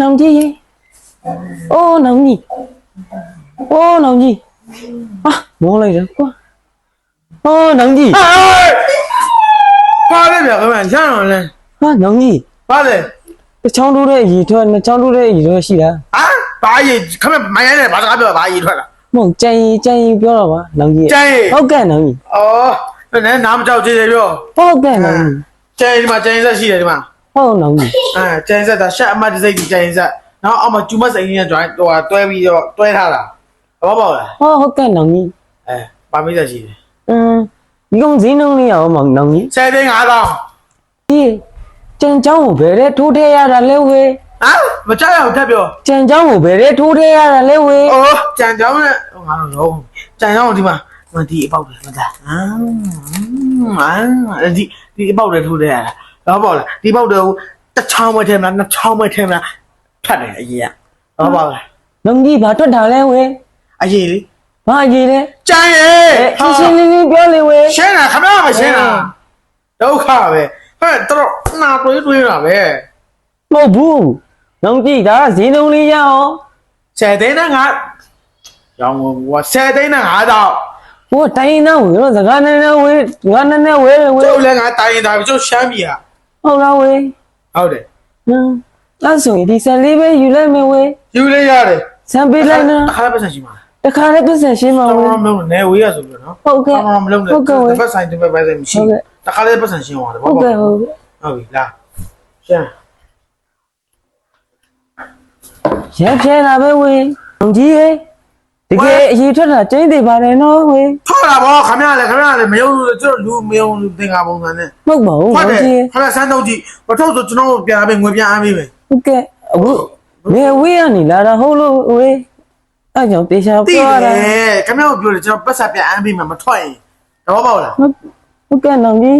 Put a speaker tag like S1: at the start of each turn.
S1: နောင်ကြီးရေအိုးနောင်ကြီးအိုးနောင်ကြီးဟာမောလိုက်တယ်ကွာအိုးနောင်ကြီး
S2: ပါလေဗျာခင်ဗျာရအောင်လဲ
S1: ဟာနောင်ကြီး
S2: ပါလေ
S1: တစ်ချောင်းတိုးတဲ့ရေထွက်နှစ်ချောင်းတိုးတဲ့ရေထွက်ရှိတာ
S2: ဟာဘာကြီးခင်ဗျာမိုင်းရဲဘာစကားပြောဘာကြီးထွက်လာ
S1: မဟုတ်ကြံရီကြံရီပြောတော့ပါနောင်ကြီး
S2: ကျန်ရီ
S1: ဟုတ်ကဲ့နောင်ကြီး
S2: ဩနည်းနားမကြောက်ကြည့်တယ်ပြော
S1: ဟုတ်ကဲ့နောင်ကြီး
S2: ကျန်ဒီမှာကျန်ဆက်ရှိတယ်ဒီမှာ
S1: ဟုတ်နောင်ကြီး
S2: အဲကျန်ဆက်ဒါရှက်အမတ်တစ်စိတ်ကျန်ဆက်နောက်အောက်မှာကျူမစိန်ကြီးနဲ့တွိုင်းဟိုတွဲပြီးတော့တွဲထားတာဘောပေါက်လား
S1: ဟောဟုတ်ကဲ့နောင်ကြီး
S2: အဲပါမိသက်ရှိတယ်
S1: အင်းဒီကောင်ဈေးနှုန်းလေးရအောင်မောင်နောင်ကြီး
S2: ဆယ်သိန်း5000
S1: ဒီကြံချောင်းကိုဘယ်တဲ့ထိုးထဲရတာလဲဝေး
S2: ဟမ်မကြောက်ရအောင်ထပ်ပြော
S1: ကြံချောင်းကိုဘယ်တဲ့ထိုးထဲရတာလဲဝေး
S2: အိုးကြံကြောင်းနဲ့ငါတော့လုံးကြံကြောင်းဒီမှာမဒီအပေါက်တယ်မသားဟမ်ဒီဒီအပေါက်တယ်ထိုးတယ်ရတာ တော့ပေါ့လားဒီပေါက်တယ်တစ်ချောင်းမထဲမှာနှစ်ချောင်းမထဲမှာဖတ်တယ်အရင်ကတော့ပေါ့လား
S1: နောင်ကြီးဘာထွက်တာလဲဝေး
S2: အရင်လေ
S1: ဘာအကြီးလဲ
S2: ကြံရဲ
S1: အဲရှင်းရှင်းလင်းလင်းပြောလေဝေး
S2: ရှင်းတာခမရမရှင်းတာဒုက္ခပဲဟဲ့တော်နာတွေးတွေးတာပဲ
S1: မဟုတ်ဘူးနောင်ကြီးဒါကဈေးနှုန်းလေးရအောင်
S2: ဆယ်သိန်းနဲ့ငါရောင်းဝဆယ်သိန်းနဲ့ငါတော့
S1: ဟိုတိုင်းသားဝေးတော့စကားနဲ့နဲ့ဝေးငါနဲ့နဲ့ဝေးလေဝေး
S2: ကျုပ်လည်းငါတိုင်းရင်ဒါကျုပ်ရှမ်းပြည်ဟာ
S1: ဟုတ်လားဝေး
S2: ဟုတ်တယ်
S1: ဟမ်အဲ့ဆိုရင်ဒီဆန်လေးပဲယူလိုက်မယ်ဝေး
S2: ယူလေးရတယ်
S1: ဆန်ပေးလိုက်နော်
S2: အခါပတ်စံရှိမှာ
S1: တခါလေးပြဿနာရှင်းပါ
S2: တော်
S1: ဝေး
S2: တော်မလုံးနဲ့ဝေးရဆိုပြီးတော့နော်
S1: ဟုတ်ကဲ့
S2: တော်တော်မလုံးနဲ့
S1: ဟုတ်ကဲ့ဝေး
S2: တစ်ဖက်ဆိုင်တစ်ဖက်ပဲဆိုင်မရှိ
S1: ဟုတ်ကဲ့
S2: တခါလေးပတ်စံရှင်းသွားတယ်
S1: ဟုတ်ကဲ့ဟုတ်ကဲ့
S2: ဟုတ်ပြီလားရှင်း
S1: ရက်ပြဲလာပဲဝေးနောင်ကြီးရေ တကယ်အရေးထွက်တာကျင်းသေးပါတယ်နော်ဝေး
S2: ထောက်လာဗောခမရလေခမရလေမယုံလို့ကျုပ်လူမယုံလူသင်္ကာပုံစံနဲ့
S1: မဟုတ်ပါဘူး
S2: ဟုတ်
S1: နောင်
S2: တယ်
S1: ကြီး
S2: ခမရစမ်းတော့ကြည့်မထုတ်ဆိုကျွန်တော်တို့ပြန်အားပေးငွေပြန်အားပေးမယ်
S1: ဟုတ်ကဲ့အခုနေဝေးရနေလာတာဟုတ်လို့ဝေးအဲ့ကြောင့်တေချာ
S2: တိ
S1: ပြောရတာ
S2: တယ်ခမရကိုပြောတယ်ကျွန်တော်ပတ်စံပြန်အားပေးမယ်မထွက်ရင်တော့ပေါ့လား
S1: ဟုတ်ဟုတ်ကဲ့နောင်ကြီး